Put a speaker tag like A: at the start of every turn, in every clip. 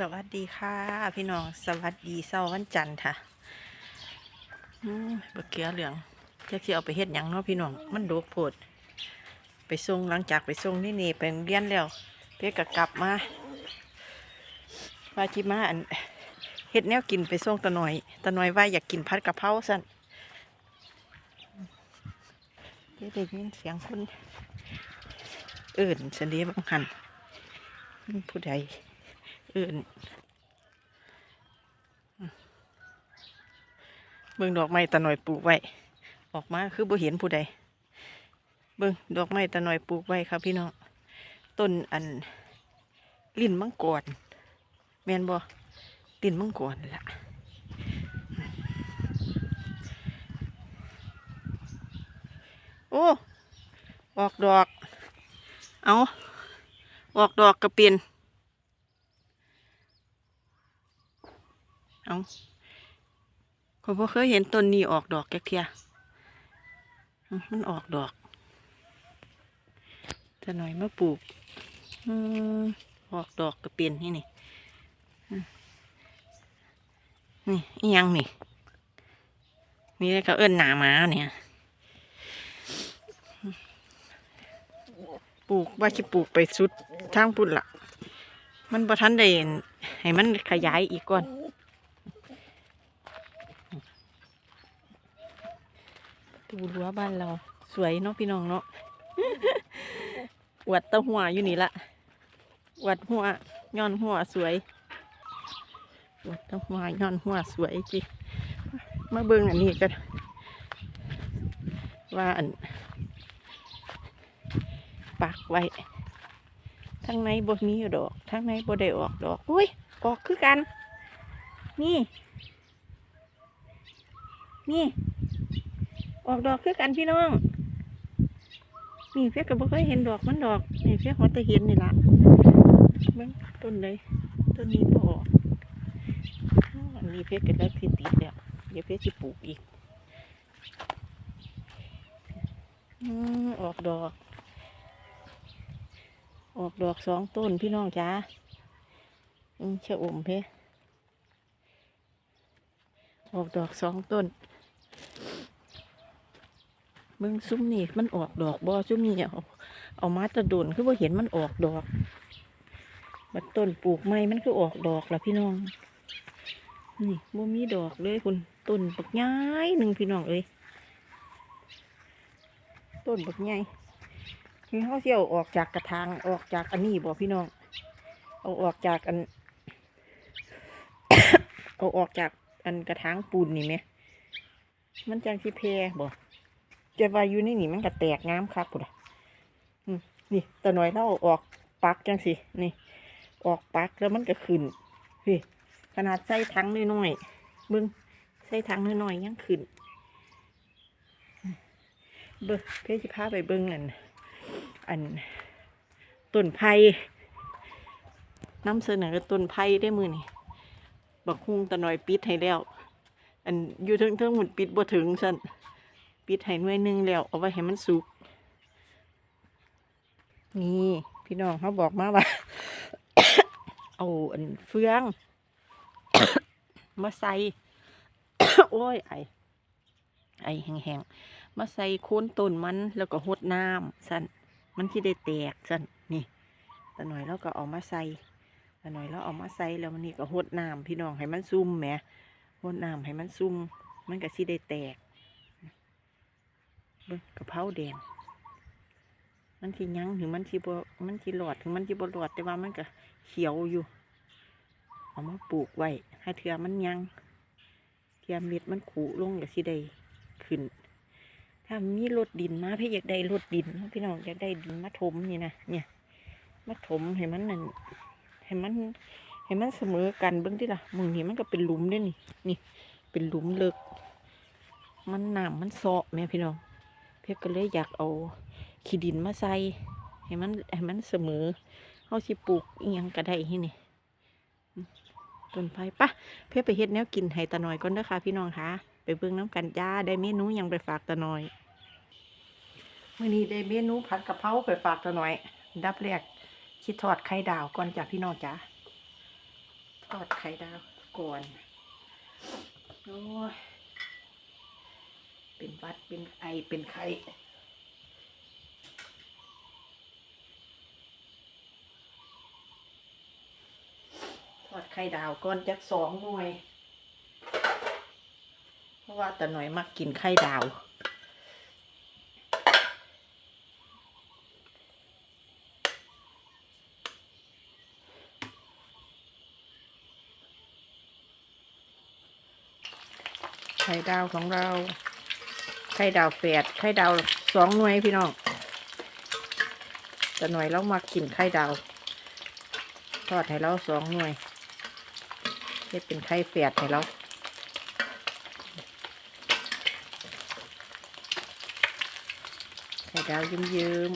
A: สวัสดีค่ะ พี่น้องสวัสดีเช้าวันจันทร์ค่ะอืมบะเกียเหลืองจะเคี่ยวไปเฮ็ดยังเนาะพี่น้องมันโดกโพด ไปส่งหลังจากไปส่งนี่นี่ไปเรียนแล้วเพื่อกกลับมาว่าจิมาอันเฮ็ดแนวกินไปส่งตะหน่อยตะหน่อยว่าอยากกินผัดกะเพราสั่นเดี๋ยวได้ยินเสียงคนอิ่นเสนีบังหันผู้ใด อื่นเบิ่งดอกไม้ตะหน่อยปลูกไว้ ออกมาคือบ่เห็นผู้ใด เบิ่งดอกไม้ตะหน่อยปลูกไว้ครับพี่น้อง ต้นอัน ลิ้นมังกรแมนบ่ลิ้นมังกรล่ะโอ้ ออกดอก เอาออกดอกกระเปียน เอาข้อยบ่เคยเห็นต้นนี้ออกดอกแกเทียมันออกดอก จะหน่อยมาปลูกอืมออกดอกกระเปียนนี่นี่นี่อียังนี่ นี่เขาเอิ้นหนามาเนี่ยปลูกว่าจะปลูกไปสุดทางปุ่นละมันประทันได้ให้มันขยายอีกก่อน ตูรั้วบ้านเรา สวยเนาะพี่น้องเนาะอวดตะหัวอยู่นี่ละอวดหัวย้อนหัวสวยอวดตะหัวย้อนหัวสวยจิมาเบิ่งอันนี้กันว่าอันปักไว้ทั้งในบมีอยู่ดอกทั้งในบได้ออกดอกอุ้ยออกคือกัน นี่ นี่ ออกดอกคือกันพี่น้อง นี่เพียก็บ่เคยเห็นดอกมันดอก นี่เพียหัวตะเห็นนี่ละเบิ่งต้นเลยต้นนี้บออันนี้เพียก็ได้สิติดแล้วเดี๋ยวเพียสิปลูกอีกอืมออกดอก ออกดอกสองต้นพี่น้องจ้าอืมชะอมเพียออกดอกสองต้น เบิ่งซุ้มนี่มันออกดอกบ่ซุ้มนี่เอาเอามาตะโดนคือว่าเห็นมันออกดอกบัดต้นปลูกไม้มันคือออกดอกละพี่น้อง นี่บ่มีดอกเลยคุณต้นบักใหญ่หนึ่งพี่น้องเอ้ยต้นบักใหญ่คือเขาเสียวออกจากกระถางออกจากอันนี้บ่พี่น้อง เอาออกจากอัน เอาออกจากอันกระถางปูนนี่ไหม มันจังสิเพบ่ จะว่าอยู่ในี่นี่มันก็แตกงามครับพุ่นน่ะอืมนี่ตะหน่อยเราออกปักจังสินี่ ออกปักแล้วมันก็ขึ้นเฮ้ยขนาดใส่ถังน้อยๆเบิ้งใส่ถังน้อยๆยังขึ้นเบิ้งเพื่อจะพาไปเบิ้งอัน อันต้นไผ่นำเสนอต้นไผ่ได้มือนี่บักฮุงตะหน่อยปิดให้แล้ว อันอยู่เทิงหมุนปิดบ่ถึงสั่น ปิดให้หน่วยหนึ่งแล้ว เอาไว้ให้มันสุก นี่พี่น้องเขาบอกมาว่า เอาอันเฟือง มาใส่ โอ้ย ไอ ไอแห้งๆ มาใส่โคนต้นมันแล้วก็หดน้ำสั่นมันที่ได้แตกสั่นนี่แต่หน่อยเราก็เอามาใส่แต่หน่อยเราเอามาใส่แล้วมันนี่ก็หดน้ำพี่น้องให้มันซุ่มแหมหดน้ำให้มันซุ่มมันก็สิได้แตก เบิ่งกะเพราแดงมันสิยังถึงมันสิบมันสิหลอดถึงมันสิบหลอดแต่ว่ามันก็เขียวอยู่ เอามาปลูกไว้ให้เถื่อมันยังเทียมเม็ดมันขูลงก็สิได้ขึ้น ถ้ามีรถดินมาพี่อยากได้รถดินพี่น้องอยากได้ดินมาถมนี่นะเนี่ยมาถมให้มันนั่นให้มันให้มันเสมอกันเบิ่งที่ละมึงนี่มันก็เป็นหลุมด้นี่นี่ เป็นหลุมเลิก มันหน้ำมันเซาะแม่พี่น้อง เพชรก็เลยอยากเอาขี้ดินมาใส่ให้มันให้มันเสมอเขาสิปลูกอีหยังก็ได้ที่นี่ต้นไผ่ปะเพชรไปเฮ็ดแนวกินให้ตาหน่อยก่อนเด้อค่ะพี่น้องคะไปเบิ่งน้ำกันจ้าได้เมนูยังไปฝากตาหน่อยมื่อนี้ได้เมนูผัดกะเพราไปฝากตาหน่อย ดับแรกคิดทอดไข่ดาวก่อนจ้ะพี่น้องจ้าอดไข่ดาวก่อนโอ้ย เป็นวัดเป็นไอเป็นไข้ทอดไข่ดาวก่อนจักสองหน่วย เพราะว่าแต่หน่อยมักกินไข่ดาวไข่ดาวของเรา ไข่ดาวแฝดไข่ดาวสองหน่วยพี่น้องแต่หน่วยเรามากินไข่ดาว ทอดให้เราสองหน่วยเฮ็ดเป็นไข่แฝดให้เราไข่ดาวยิ้มยืม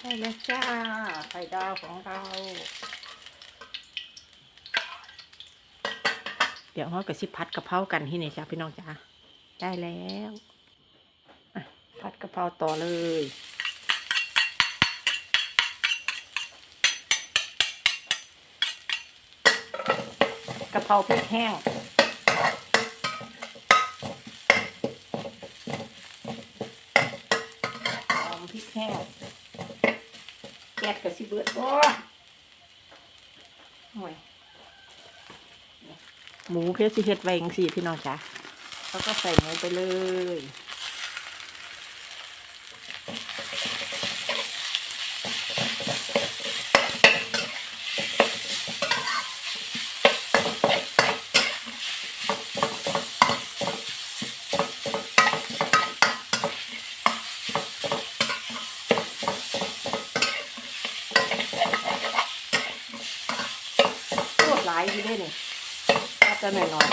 A: ได้แล้วจ้าไข่ดาวของเรา เดี๋ยวเราก็สิพัดกะเพรากันที่นี่จ้าพี่น้องจ้าได้แล้วอะพัดกะเพราต่อเลยกะเพราพริกแห้งหอมพริกแห้งแก๊สกับสิเบิดโอ้ห่วย หมูเพชรสิเฮ็ดไว้จังสี่พี่น้องจ้ะแล้วก็ใส่หมูไปเลย โคตรหลายอยู่เลยนี่อา จจะหน่อยหน่อย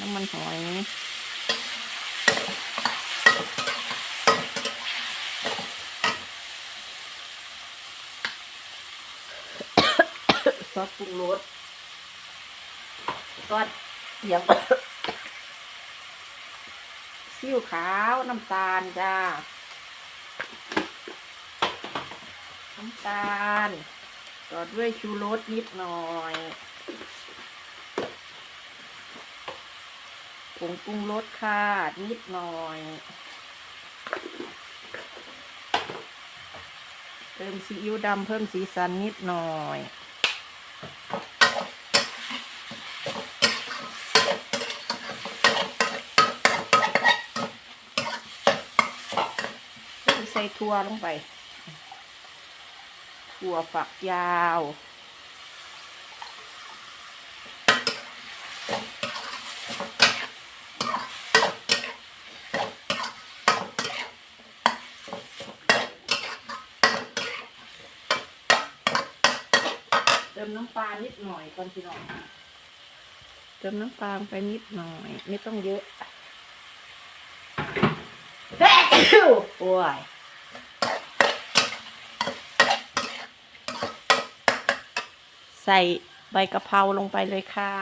A: น้ำมันหอยซอสปรุงรสซอสเสียงซีอิ๊วขาว น้ำตาลจ้า น้ำตาลต่อด้วยชูรสนิดหน่อยผงปรุงรสค่ะนิดหน่อย เติมซีอิ๊วดำเพิ่มสีสันนิดหน่อยใส่ถั่วลงไป ถั่วฝักยาว เติมน้ำปลานิดหน่อยก่อนพี่น้องเติมน้ำปลาไปนิดหน่อย ไม่ต้องเยอะ โอ้ย ใส่ใบกะเพราลงไปเลยค่ะ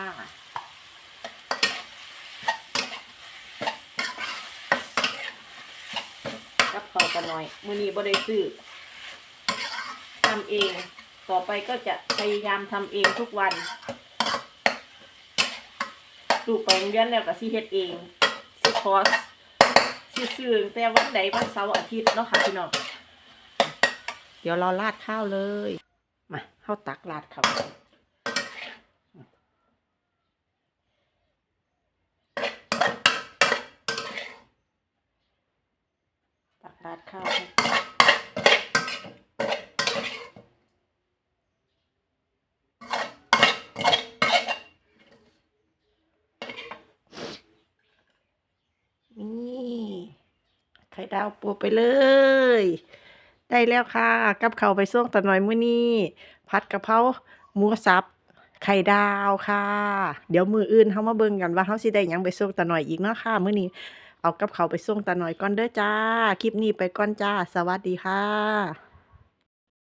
A: กับเขากันหน่อย มือนี้บ่ได้ซื้อทำเอง ต่อไปก็จะพยายามทำเองทุกวันปลูกไปโรงเรียนแล้วก็สิเฮ็ดเองสิคอสสิซื้อแต่วันใดวันเสาร์อาทิตย์เนาะค่ะพี่น้อง เดี๋ยวเราราดข้าวเลย เข้าตักราดครับตักราดข้าวนี่ไข่ดาวปูไปเลย ได้แล้วค่ะกับเขาไปส่งตะหน่อยมื้อนี้ผัดกะเพราหมูสับไข่ดาวค่ะ เดี๋ยวมืออื่นเฮามาเบิ่งกันว่าเฮาสิได้หยังไปส่งตะหน่อยอีกเนาะค่ะมื้อนี้เอากับเขาไปส่งตะหน่อยก่อนเด้อจ้า คลิปนี้ไปก่อนจ้า สวัสดีค่ะ